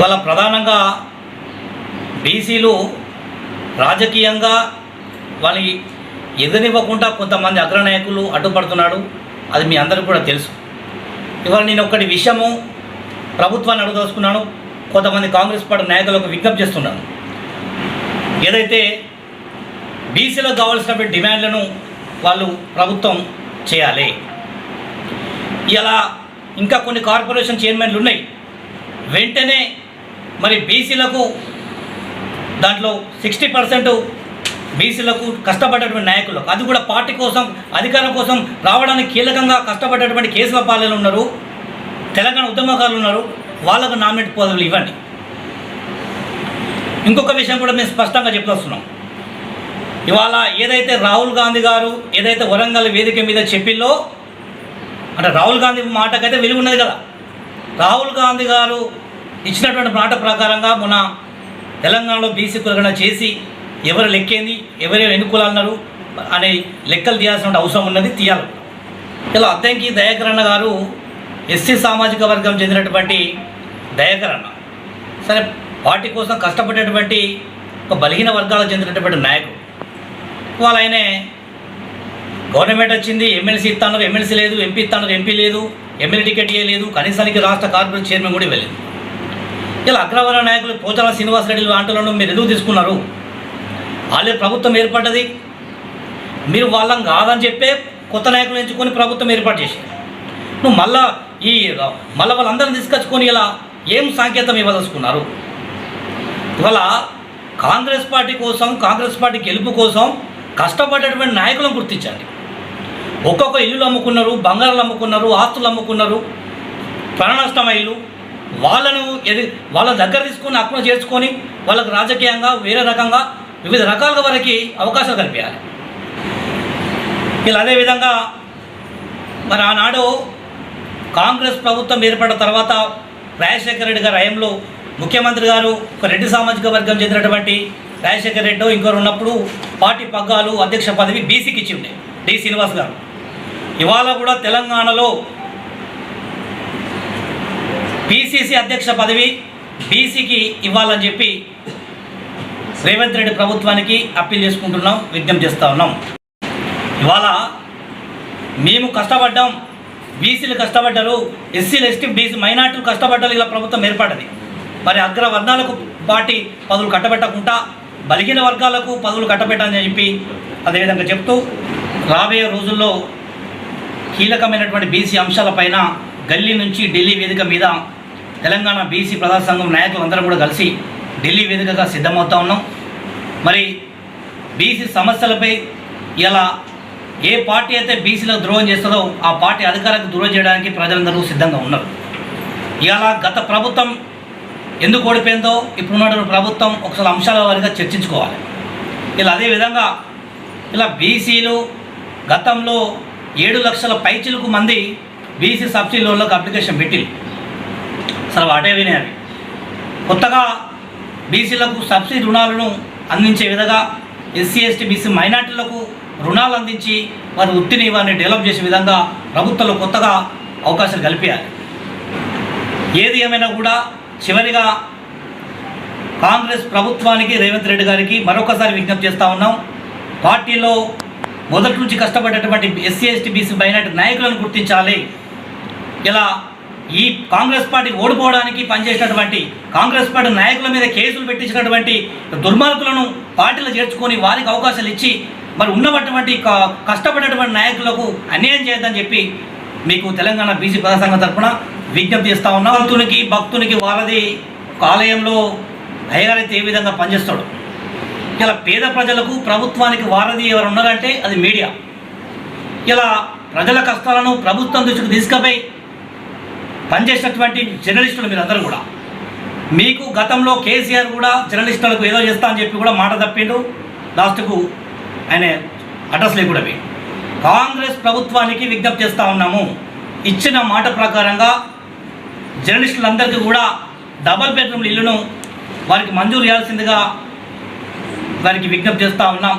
ఇవాళ ప్రధానంగా బీసీలు రాజకీయంగా వాళ్ళకి ఎదురివ్వకుండా కొంతమంది అగ్రనాయకులు అడ్డుపడుతున్నాడు. అది మీ అందరికీ కూడా తెలుసు. ఇవాళ నేను ఒకటి విషయము ప్రభుత్వాన్ని అడుగుదలుచుకున్నాను. కొంతమంది కాంగ్రెస్ పార్టీ నాయకులకు విజ్ఞప్తి చేస్తున్నాను. ఏదైతే బీసీలకు కావాల్సినటువంటి డిమాండ్లను వాళ్ళు ప్రభుత్వం చేయాలి. ఇలా ఇంకా కొన్ని కార్పొరేషన్ చైర్మన్లు ఉన్నాయి. వెంటనే మరి బీసీలకు దాంట్లో సిక్స్టీ పర్సెంట్ బీసీలకు కష్టపడ్డటువంటి నాయకులు. అది కూడా పార్టీ కోసం అధికారం కోసం రావడానికి కీలకంగా కష్టపడ్డటువంటి కేసుల పాలన ఉన్నారు. తెలంగాణ ఉద్యమకారులు ఉన్నారు. వాళ్ళకు నామినేట్ పదవులు ఇవ్వండి. ఇంకొక విషయం కూడా మేము స్పష్టంగా చెప్పొస్తున్నాం ఇవాళ ఏదైతే రాహుల్ గాంధీ గారు ఏదైతే వరంగల్ వేదిక మీద చెప్పిల్లో అంటే రాహుల్ గాంధీ మాటకైతే వెలుగున్నది కదా. రాహుల్ గాంధీ గారు ఇచ్చినటువంటి మాట ప్రకారంగా మొన్న తెలంగాణలో బీసీ కులగణ చేసి ఎవరు లెక్కేంది ఎవరు ఎన్నుకోవాలన్నారు అనే లెక్కలు తీయాల్సిన అవసరం ఉన్నది తీయాలి. ఇలా అద్దంకి దయాకరణ గారు ఎస్సీ సామాజిక వర్గం చెందినటువంటి దయాకరణ సరే పార్టీ కోసం కష్టపడేటువంటి ఒక బలహీన వర్గాలకు చెందినటువంటి నాయకుడు. వాళ్ళ ఆయనే గవర్నమెంట్ వచ్చింది ఎమ్మెల్సీ ఇస్తాను ఎమ్మెల్సీ లేదు ఎంపీ ఇస్తాను ఎంపీ లేదు ఎమ్మెల్యే టికెట్ ఇవ్వలేదు కనీసానికి రాష్ట్ర కార్పొరేట్ చైర్మన్ కూడా ఇవ్వలేదు. ఇలా అగ్రవర్ణ నాయకులు పోచాల శ్రీనివాసరెడ్డి లాంటిలను మీరు ఎందుకు తీసుకున్నారు? వాళ్ళే ప్రభుత్వం ఏర్పడ్డది. మీరు వాళ్ళం కాదని చెప్పే కొత్త నాయకులు ఎంచుకొని ప్రభుత్వం ఏర్పాటు చేసింది నువ్వు మళ్ళా ఈ మళ్ళీ వాళ్ళందరిని తీసుకొచ్చుకొని ఇలా ఏం సంకేతం ఇవ్వదలుచుకున్నారు? ఇవాళ కాంగ్రెస్ పార్టీ కోసం కాంగ్రెస్ పార్టీ గెలుపు కోసం కష్టపడేటువంటి నాయకులను గుర్తించండి. ఒక్కొక్క ఇల్లులు అమ్ముకున్నారు బంగారాలు అమ్ముకున్నారు ఆస్తులు అమ్ముకున్నారు ప్రాణ నష్టమయ్యలు వాళ్ళను ఎది వాళ్ళ దగ్గర తీసుకొని అక్కున చేర్చుకొని వాళ్ళకు రాజకీయంగా వేరే రకంగా వివిధ రకాలుగా వారికి అవకాశాలు కల్పించాలి. వీళ్ళు అదేవిధంగా మరి ఆనాడు కాంగ్రెస్ ప్రభుత్వం ఏర్పడిన తర్వాత రాజశేఖర రెడ్డి గారి హయంలో ముఖ్యమంత్రి గారు ఒక రెడ్డి సామాజిక వర్గం చెందినటువంటి రాజశేఖర రెడ్డి ఇంకొకరు ఉన్నప్పుడు పార్టీ పగ్గాలు అధ్యక్ష పదవి బీసీకి ఇచ్చి ఉండే డి శ్రీనివాస్ గారు. ఇవాళ కూడా తెలంగాణలో పిసిసి అధ్యక్ష పదవి బీసీకి ఇవ్వాలని చెప్పి రేవంత్ రెడ్డి ప్రభుత్వానికి అప్పీల్ చేసుకుంటున్నాం విజ్ఞప్తి చేస్తూ ఉన్నాం. ఇవాళ మేము కష్టపడ్డాం బీసీలు కష్టపడ్డారు ఎస్సీలు ఎస్టీ బీసీ మైనార్టీలు కష్టపడ్డారు ఇలా ప్రభుత్వం ఏర్పడ్డది. మరి అగ్ర వర్గాలకు పార్టీ పదవులు కట్టబెట్టకుండా బలిగిన వర్గాలకు పదవులు కట్టబెట్టాలని చెప్పి అదేవిధంగా చెప్తూ రాబోయే రోజుల్లో కీలకమైనటువంటి బీసీ అంశాలపైన గల్లీ నుంచి ఢిల్లీ వేదిక మీద తెలంగాణ బీసీ ప్రజా సంఘం నాయకులందరం కూడా కలిసి ఢిల్లీ వేదికగా సిద్ధమవుతా ఉన్నాం. మరి బీసీ సమస్యలపై ఇలా ఏ పార్టీ అయితే బీసీలకు ద్రోహం చేస్తుందో ఆ పార్టీ అధికారానికి దూరం చేయడానికి ప్రజలందరూ సిద్ధంగా ఉన్నారు. ఇలా గత ప్రభుత్వం ఎందుకు ఓడిపోయిందో ఇప్పుడున్నటువంటి ప్రభుత్వం ఒకసారి అంశాల వారిగా చర్చించుకోవాలి. ఇలా అదేవిధంగా ఇలా బీసీలు గతంలో ఏడు లక్షల పైచిలకు మంది బీసీ సబ్సిడీ లోన్లకు అప్లికేషన్ పెట్టింది అసలు వాటే వినేవి కొత్తగా బీసీలకు సబ్సిడీ రుణాలను అందించే విధంగా ఎస్సీ ఎస్టీ బీసీ మైనార్టీలకు రుణాలు అందించి వారి వృత్తిని వారిని డెవలప్ చేసే విధంగా ప్రభుత్వంలో కొత్తగా అవకాశాలు కల్పించాలి. ఏది ఏమైనా కూడా చివరిగా కాంగ్రెస్ ప్రభుత్వానికి రేవంత్ రెడ్డి గారికి మరొకసారి విజ్ఞప్తి చేస్తూ ఉన్నాం. పార్టీలో మొదటి నుంచి కష్టపడేటువంటి ఎస్సీ ఎస్టీ బీసీ మైనార్టీ నాయకులను గుర్తించాలి. ఇలా ఈ కాంగ్రెస్ పార్టీ ఓడిపోవడానికి పనిచేసినటువంటి కాంగ్రెస్ పార్టీ నాయకుల మీద కేసులు పెట్టించినటువంటి దుర్మార్గులను పార్టీలో చేర్చుకొని వారికి అవకాశాలు ఇచ్చి మరి ఉన్నటువంటి క- నాయకులకు అన్యాయం చేయొద్దని చెప్పి మీకు తెలంగాణ బీసీ ప్రజా సంఘం తరఫున విజ్ఞప్తి ఇస్తా ఉన్నాం. భక్తునికి భక్తునికి వాళ్ళది ఆలయంలో అయ్యగారైతే ఏ విధంగా పనిచేస్తాడు? ఇలా పేద ప్రజలకు ప్రభుత్వానికి వారధి ఎవరు ఉన్నారంటే అది మీడియా. ఇలా ప్రజల కష్టాలను ప్రభుత్వం దృష్టికి తీసుకుపోయి పనిచేసినటువంటి జర్నలిస్టులు మీరందరూ కూడా. మీకు గతంలో కేసీఆర్ కూడా జర్నలిస్టులకు ఏదో చేస్తా అని చెప్పి కూడా మాట తప్పిండు. లాస్ట్కు ఆయన అడ్రస్ లేకుండా కాంగ్రెస్ ప్రభుత్వానికి విజ్ఞప్తి చేస్తూ ఉన్నాము. ఇచ్చిన మాట ప్రకారంగా జర్నలిస్టులందరికీ కూడా డబల్ బెడ్రూమ్ ఇల్లును వారికి మంజూరు చేయాల్సిందిగా వారికి విజ్ఞప్తి చేస్తూ ఉన్నాం.